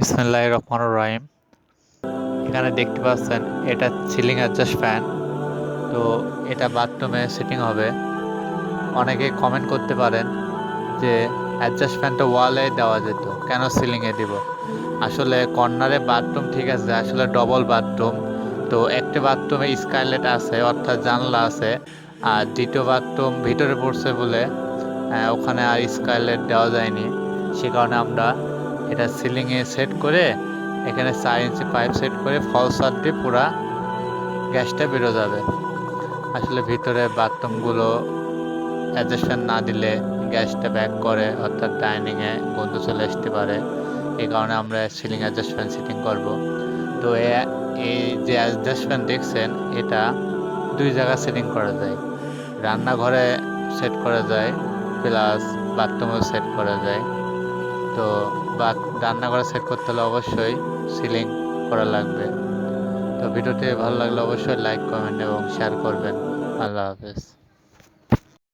বিসমিল্লাহ রহমান রাহিম। এখানে দেখতে পাচ্ছেন, এটা সিলিং অ্যাডজাস্ট ফ্যান তো এটা বাথরুমে সেটিং হবে। অনেকে কমেন্ট করতে পারেন যে অ্যাডজাস্ট ফ্যানটা ওয়ালে দেওয়া যেত, কেন সিলিংয়ে দিব? আসলে কর্নারে বাথরুম ঠিক আছে, আসলে ডবল বাথরুম তো একটা বাথরুমে স্কাইলেট আছে, অর্থাৎ জানলা আছে, আর দ্বিতীয় বাথরুম ভিতরে পড়ছে বলে ওখানে আর স্কাইলেট দেওয়া যায়নি। সে কারণে আমরা এটা সিলিংয়ে সেট করে, এখানে চার ইঞ্চি পাইপ সেট করে ফলসার দিয়ে পুরা গ্যাসটা বেরো যাবে। আসলে ভিতরে বাথরুমগুলো অ্যাডজাস্টমেন্ট না দিলে গ্যাসটা ব্যাক করে, অর্থাৎ ডাইনিংয়ে গন্ধ চলে আসতে পারে। এই কারণে আমরা সিলিং অ্যাডজাস্টমেন্ট সেটিং করব। তো এই যে অ্যাডজাস্টমেন্ট দেখছেন, এটা দুই জায়গায় সেটিং করা যায়। রান্নাঘরে সেট করা যায় প্লাস বাথরুমেও সেট করা যায়। তো বা রান্নাঘরে সেট করতে হলে অবশ্যই সিলিং করা লাগবে। তো ভিডিওটি ভালো লাগলে অবশ্যই লাইক কমেন্ট এবং শেয়ার করবেন। আল্লাহ হাফেজ।